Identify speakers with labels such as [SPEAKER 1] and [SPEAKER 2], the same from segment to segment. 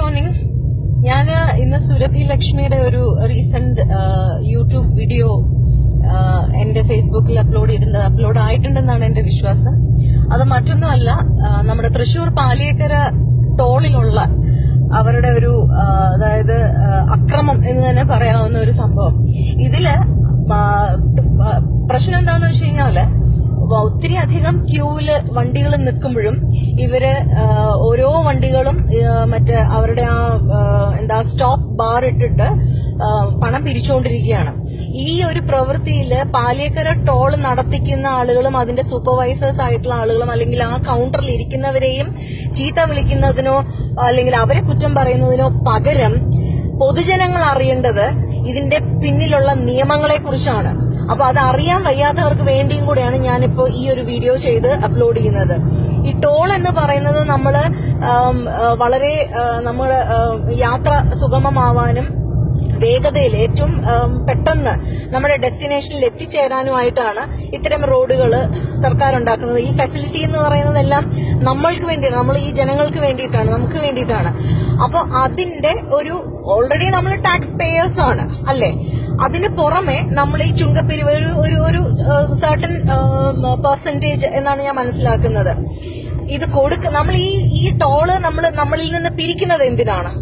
[SPEAKER 1] Morning ഞാൻ ഇന്ന് സുരഭി ലക്ഷ്മിയുടെ ഒരു റീസെന്റ് യൂട്യൂബ് വീഡിയോ എന്റെ ഫേസ്ബുക്കിൽ അപ്ലോഡ് ചെയ്തിട്ടുണ്ട് അപ്ലോഡ് ആയിട്ടുണ്ടെന്നാണ് എന്റെ വിശ്വാസം. അത് മറ്റൊന്നുമല്ല നമ്മുടെ തൃശൂർ പാലിയേക്കര ടോളിലുള്ള അവരുടെ ഒരു അതായത് അക്രമം എന്ന് തന്നെ പറയാവുന്ന ഒരു സംഭവം. ഇതിൽ പ്രശ്നം എന്താന്ന് വെച്ച് കഴിഞ്ഞാൽ ഒത്തിരി അധികം ക്യൂവിൽ വണ്ടികൾ നിൽക്കുമ്പോഴും ഇവർ ഓരോ വണ്ടികളും മറ്റേ അവരുടെ ആ, എന്താ സ്റ്റോപ്പ് ബാർ ഇട്ടിട്ട് പണം പിരിച്ചുകൊണ്ടിരിക്കുകയാണ്. ഈ ഒരു പ്രവൃത്തിയിൽ പാലിയക്കര ടോൾ നടത്തിക്കുന്ന ആളുകളും അതിന്റെ സൂപ്പർവൈസേഴ്സ് ആയിട്ടുള്ള ആളുകളും അല്ലെങ്കിൽ ആ കൗണ്ടറിൽ ഇരിക്കുന്നവരെയും ചീത്ത വിളിക്കുന്നതിനോ അല്ലെങ്കിൽ അവരെ കുറ്റം പറയുന്നതിനോ പകരം പൊതുജനങ്ങൾ അറിയേണ്ടത് ഇതിന്റെ പിന്നിലുള്ള നിയമങ്ങളെ കുറിച്ചാണ് അപ്പൊ അത് അറിയാൻ വയ്യാത്തവർക്ക് വേണ്ടിയും കൂടെയാണ് ഞാനിപ്പോ ഈ ഒരു വീഡിയോ ചെയ്ത് അപ്ലോഡ് ചെയ്യുന്നത്. ഈ ടോൾ എന്ന് പറയുന്നത് നമ്മൾ വളരെ നമ്മൾ യാത്ര സുഗമമാവാനും വേഗതയിൽ ഏറ്റവും പെട്ടെന്ന് നമ്മുടെ ഡെസ്റ്റിനേഷനിൽ എത്തിച്ചേരാനുമായിട്ടാണ് ഇത്തരം റോഡുകൾ സർക്കാർ ഉണ്ടാക്കുന്നത്. ഈ ഫെസിലിറ്റി എന്ന് പറയുന്നതെല്ലാം നമ്മൾക്ക് വേണ്ടിയാണ്. നമ്മൾ ഈ ജനങ്ങൾക്ക് വേണ്ടിയിട്ടാണ് നമുക്ക് വേണ്ടിയിട്ടാണ്. അപ്പോൾ അതിന്റെ ഒരു ഓൾറെഡി നമ്മൾ ടാക്സ് പേയേഴ്സ് ആണ് അല്ലെ? അതിന് പുറമെ നമ്മൾ ഈ ചുങ്കപ്പിരിവ് ഒരു ഒരു ഒരു സർട്ടൻ പെർസെന്റേജ് എന്നാണ് ഞാൻ മനസ്സിലാക്കുന്നത്. ഇത് കൊടുക്ക നമ്മൾ ഈ ഈ ടോൾ നമ്മൾ നമ്മളിൽ നിന്ന് പിരിക്കുന്നത് എന്തിനാണ്?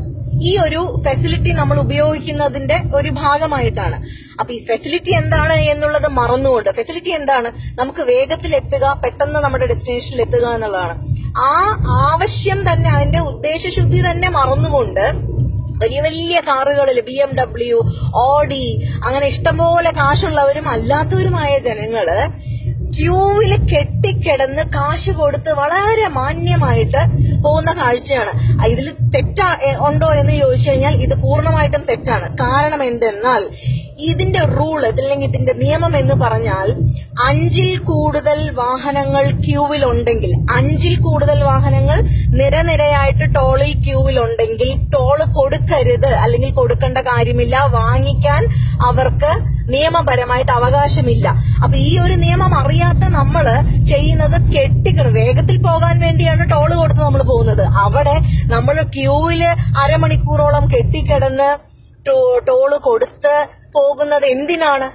[SPEAKER 1] ഈ ഒരു ഫെസിലിറ്റി നമ്മൾ ഉപയോഗിക്കുന്നതിന്റെ ഒരു ഭാഗമായിട്ടാണ്. അപ്പൊ ഈ ഫെസിലിറ്റി എന്താണ് എന്നുള്ളത് മറന്നുകൊണ്ട് ഫെസിലിറ്റി എന്താണ്? നമുക്ക് വേഗത്തിൽ എത്തുക പെട്ടെന്ന് നമ്മുടെ ഡെസ്റ്റിനേഷനിൽ എത്തുക എന്നുള്ളതാണ്. ആ ആവശ്യം തന്നെ അതിന്റെ ഉദ്ദേശശുദ്ധി തന്നെ മറന്നുകൊണ്ട് വലിയ വലിയ കാറുകളിൽ ബി എം ഡബ്ല്യു ഓഡി അങ്ങനെ ഇഷ്ടംപോലെ കാശുള്ളവരും അല്ലാത്തവരുമായ ജനങ്ങൾ ക്യൂവിൽ കെട്ടിക്കിടന്ന് കാശ് കൊടുത്ത് വളരെ മാന്യമായിട്ട് പോകുന്ന കാഴ്ചയാണ്. ഇതിൽ തെറ്റാ ഉണ്ടോ എന്ന് ചോദിച്ചു കഴിഞ്ഞാൽ ഇത് പൂർണമായിട്ടും തെറ്റാണ്. കാരണം എന്തെന്നാൽ ഇതിന്റെ റൂൾ അല്ലെങ്കിൽ ഇതിന്റെ നിയമം എന്ന് പറഞ്ഞാൽ അഞ്ചിൽ കൂടുതൽ വാഹനങ്ങൾ ക്യൂവിൽ ഉണ്ടെങ്കിൽ അഞ്ചിൽ കൂടുതൽ വാഹനങ്ങൾ നിരനിരയായിട്ട് ടോളിൽ ക്യൂവിൽ ഉണ്ടെങ്കിൽ ടോൾ കൊടുക്കരുത് അല്ലെങ്കിൽ കൊടുക്കേണ്ട കാര്യമില്ല വാങ്ങിക്കാൻ അവർക്ക് നിയമപരമായിട്ട് അവകാശമില്ല. അപ്പൊ ഈ ഒരു നിയമം അറിയാത്ത നമ്മൾ ചെയ്യുന്നത് കെട്ടിക്കണം. വേഗത്തിൽ പോകാൻ വേണ്ടിയാണ് ടോൾ കൊടുത്ത് നമ്മൾ പോകുന്നത്. അവിടെ നമ്മൾ ക്യൂവിൽ അരമണിക്കൂറോളം കെട്ടിക്കിടന്ന് ടോൾ കൊടുത്ത് പോകുന്നത് എന്തിനാണ്?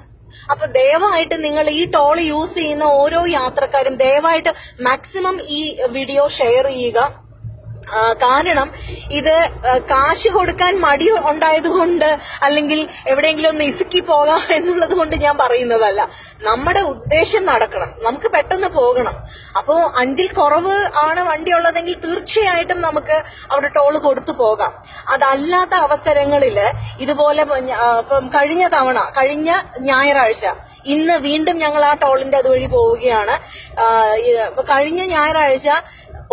[SPEAKER 1] അപ്പൊ ദയവായിട്ട് നിങ്ങൾ ഈ ടോൾ യൂസ് ചെയ്യുന്ന ഓരോ യാത്രക്കാരും ദയവായിട്ട് മാക്സിമം ഈ വീഡിയോ ഷെയർ ചെയ്യുക. കാരണം ഇത് കാശ് കൊടുക്കാൻ മടി ഉണ്ടായതുകൊണ്ട് അല്ലെങ്കിൽ എവിടെയെങ്കിലും ഒന്ന് ഇസുക്കി പോകാം എന്നുള്ളത് കൊണ്ട് ഞാൻ പറയുന്നതല്ല. നമ്മുടെ ഉദ്ദേശം നടക്കണം. നമുക്ക് പെട്ടെന്ന് പോകണം. അപ്പോ അഞ്ചിൽ കുറവ് ആണ് വണ്ടി ഉള്ളതെങ്കിൽ തീർച്ചയായിട്ടും നമുക്ക് അവിടെ ടോൾ കൊടുത്തു പോകാം. അതല്ലാത്ത അവസരങ്ങളിൽ ഇതുപോലെ കഴിഞ്ഞ തവണ കഴിഞ്ഞ ഞായറാഴ്ച ഇന്ന് വീണ്ടും ഞങ്ങൾ ആ ടോളിന്റെ അതുവഴി പോവുകയാണ്. കഴിഞ്ഞ ഞായറാഴ്ച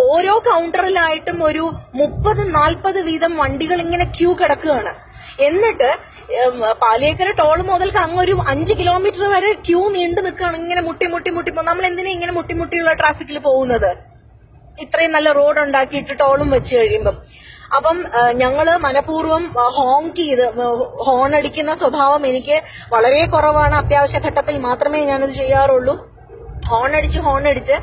[SPEAKER 1] ഓരോ കൗണ്ടറിലായിട്ടും ഒരു മുപ്പത് നാൽപ്പത് വീതം വണ്ടികൾ ഇങ്ങനെ ക്യൂ കിടക്കുകയാണ്. എന്നിട്ട് പാലിയേക്കര ടോൾ മുതൽക്ക് അങ്ങ് ഒരു അഞ്ച് കിലോമീറ്റർ വരെ ക്യൂ നീണ്ടു നിൽക്കുകയാണ്. ഇങ്ങനെ മുട്ടി മുട്ടി മുട്ടി നമ്മൾ എന്തിനാ ഇങ്ങനെ മുട്ടി മുട്ടിയുള്ള ട്രാഫിക്കിൽ പോകുന്നത്? ഇത്രയും നല്ല റോഡ് ഉണ്ടാക്കിയിട്ട് ടോളും വെച്ച് കഴിയുമ്പം. അപ്പം ഞങ്ങൾ മനഃപൂർവം ഹോങ് ചെയ്ത് ഹോൺ അടിക്കുന്ന സ്വഭാവം എനിക്ക് വളരെ കുറവാണ്. അത്യാവശ്യ ഘട്ടത്തിൽ മാത്രമേ ഞാനത് ചെയ്യാറുള്ളൂ. ഹോൺ അടിച്ച് ഹോൺ അടിച്ച്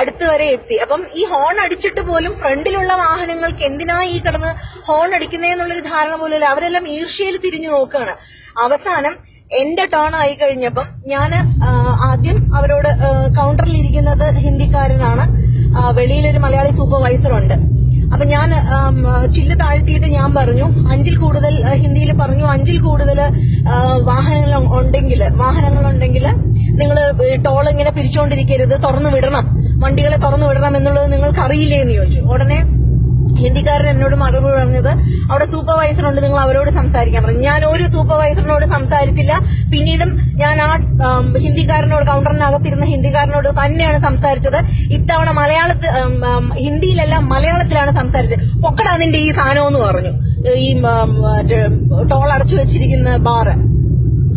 [SPEAKER 1] അടുത്ത് വരെ എത്തി. അപ്പം ഈ ഹോൺ അടിച്ചിട്ട് പോലും ഫ്രണ്ടിലുള്ള വാഹനങ്ങൾക്ക് എന്തിനാ ഈ കിടന്ന് ഹോൺ അടിക്കുന്നതെന്നുള്ളൊരു ധാരണ പോലും അവരെല്ലാം ഈർഷ്യയിൽ തിരിഞ്ഞു നോക്കുകയാണ് അവസാനം എന്റെ ടേൺ ആയി കഴിഞ്ഞപ്പം ഞാൻ ആദ്യം അവരോട് കൗണ്ടറിൽ ഇരിക്കുന്നത് ഹിന്ദിക്കാരനാണ്. വെളിയിലൊരു മലയാളി സൂപ്പർവൈസർ ഉണ്ട്. അപ്പൊ ഞാൻ ചില്ല് താഴ്ത്തിയിട്ട് ഞാൻ പറഞ്ഞു അഞ്ചിൽ കൂടുതൽ ഹിന്ദിയിൽ പറഞ്ഞു അഞ്ചിൽ കൂടുതൽ വാഹനങ്ങൾ ഉണ്ടെങ്കിൽ വാഹനങ്ങൾ ഉണ്ടെങ്കിൽ ടോൾ ഇങ്ങനെ പിരിച്ചുകൊണ്ടിരിക്കരുത് തുറന്നു വിടണം. വണ്ടികളെ തുറന്നു വിടണം എന്നുള്ളത് നിങ്ങൾക്ക് അറിയില്ലേ എന്ന് ചോദിച്ചു. ഉടനെ ഹിന്ദിക്കാരൻ എന്നോട് മറുപടി പറഞ്ഞത് അവിടെ സൂപ്പർവൈസർ ഉണ്ട് നിങ്ങൾ അവരോട് സംസാരിക്കാൻ പറഞ്ഞു. ഞാൻ ഒരു സൂപ്പർവൈസറിനോട് സംസാരിച്ചില്ല. പിന്നീടും ഞാൻ ആ ഹിന്ദിക്കാരനോട് കൗണ്ടറിനകത്തിരുന്ന ഹിന്ദിക്കാരനോട് തന്നെയാണ് സംസാരിച്ചത്. ഇത്തവണ മലയാളത്തിൽ ഹിന്ദിയിലല്ല മലയാളത്തിലാണ് സംസാരിച്ചത്. പൊക്കടാ നിന്റെ ഈ സാധനം എന്ന് പറഞ്ഞു. ഈ ടോൾ അടച്ചു വെച്ചിരിക്കുന്ന ബാറ്.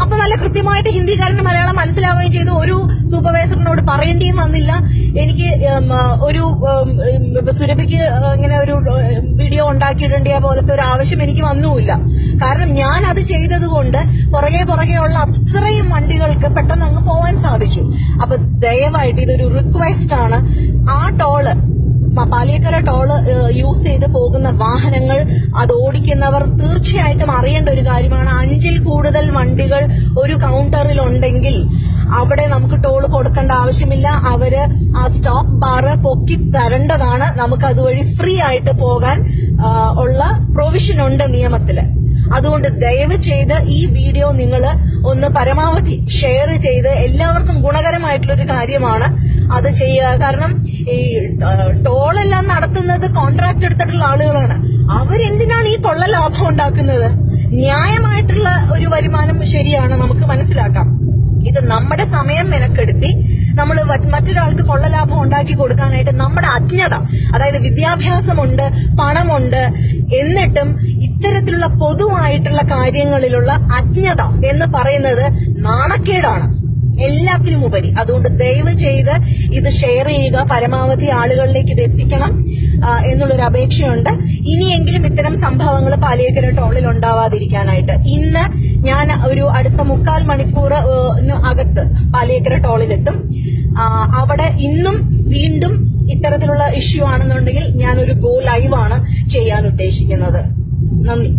[SPEAKER 1] അപ്പൊ നല്ല കൃത്യമായിട്ട് ഹിന്ദിക്കാരന് മലയാളം മനസ്സിലാവുകയും ചെയ്തു. ഒരു സൂപ്പർവൈസറിനോട് പറയേണ്ടിയും വന്നില്ല. എനിക്ക് ഒരു സുരഭിക്ക് ഇങ്ങനെ ഒരു വീഡിയോ ഉണ്ടാക്കിയിട്ടുണ്ട് പോലത്തെ ഒരു ആവശ്യം എനിക്ക് വന്നുമില്ല. കാരണം ഞാൻ അത് ചെയ്തതുകൊണ്ട് പുറകെ പുറകെ ഉള്ള അത്രയും വണ്ടികൾക്ക് പെട്ടെന്ന് അങ്ങ് പോവാൻ സാധിച്ചു. അപ്പൊ ദയവായിട്ട് ഇതൊരു റിക്വസ്റ്റ് ആണ്. ആ ടോൾ പാലിയേക്കര ടോൾ യൂസ് ചെയ്ത് പോകുന്ന വാഹനങ്ങൾ അത് ഓടിക്കുന്നവർ തീർച്ചയായിട്ടും അറിയേണ്ട ഒരു കാര്യമാണ്. അഞ്ചിൽ കൂടുതൽ വണ്ടികൾ ഒരു കൗണ്ടറിൽ ഉണ്ടെങ്കിൽ അവിടെ നമുക്ക് ടോൾ കൊടുക്കേണ്ട ആവശ്യമില്ല. അവർ ആ സ്റ്റോപ്പ് ബാറ് പൊക്കി തരേണ്ടതാണ്. നമുക്ക് അതുവഴി ഫ്രീ ആയിട്ട് പോകാൻ ഉള്ള പ്രൊവിഷൻ ഉണ്ട് നിയമത്തിൽ. അതുകൊണ്ട് ദയവ് ചെയ്ത് ഈ വീഡിയോ നിങ്ങൾ ഒന്ന് പരമാവധി ഷെയർ ചെയ്ത് എല്ലാവർക്കും ഗുണകരമായിട്ടുള്ളൊരു കാര്യമാണ് അത് ചെയ്യുക. കാരണം ഈ ടോളെല്ലാം നടത്തുന്നത് കോൺട്രാക്ട് എടുത്തിട്ടുള്ള ആളുകളാണ്. അവരെന്തിനാണ് ഈ കൊള്ള ലാഭം ഉണ്ടാക്കുന്നത്? ന്യായമായിട്ടുള്ള ഒരു വരുമാനം ശരിയാണ് നമുക്ക് മനസ്സിലാക്കാം. ഇത് നമ്മുടെ സമയം മെനക്കെടുത്തി നമ്മൾ മറ്റൊരാൾക്ക് കൊള്ളലാഭം ഉണ്ടാക്കി കൊടുക്കാനായിട്ട് നമ്മുടെ അജ്ഞത അതായത് വിദ്യാഭ്യാസമുണ്ട് പണമുണ്ട് എന്നിട്ടും ഇത്തരത്തിലുള്ള പൊതുവായിട്ടുള്ള കാര്യങ്ങളിലുള്ള അജ്ഞത എന്ന് പറയുന്നത് നാണക്കേടാണ്. എല്ലാത്തിനും ഉപരി. അതുകൊണ്ട് ദയവ് ചെയ്ത് ഇത് ഷെയർ ചെയ്യുക. പരമാവധി ആളുകളിലേക്ക് ഇത് എത്തിക്കണം എന്നുള്ളൊരു അപേക്ഷയുണ്ട്. ഇനിയെങ്കിലും ഇത്തരം സംഭവങ്ങൾ പാലിയേക്കര ടോളിൽ ഉണ്ടാവാതിരിക്കാനായിട്ട്. ഇന്ന് ഞാൻ ഒരു അടുത്ത മുക്കാൽ മണിക്കൂർ അകത്ത് പാലിയേക്കര ടോളിലെത്തും അവിടെ ഇന്നും വീണ്ടും ഇത്തരത്തിലുള്ള ഇഷ്യൂ ആണെന്നുണ്ടെങ്കിൽ ഞാനൊരു ഗോ ലൈവാണ് ചെയ്യാൻ ഉദ്ദേശിക്കുന്നത്. 那你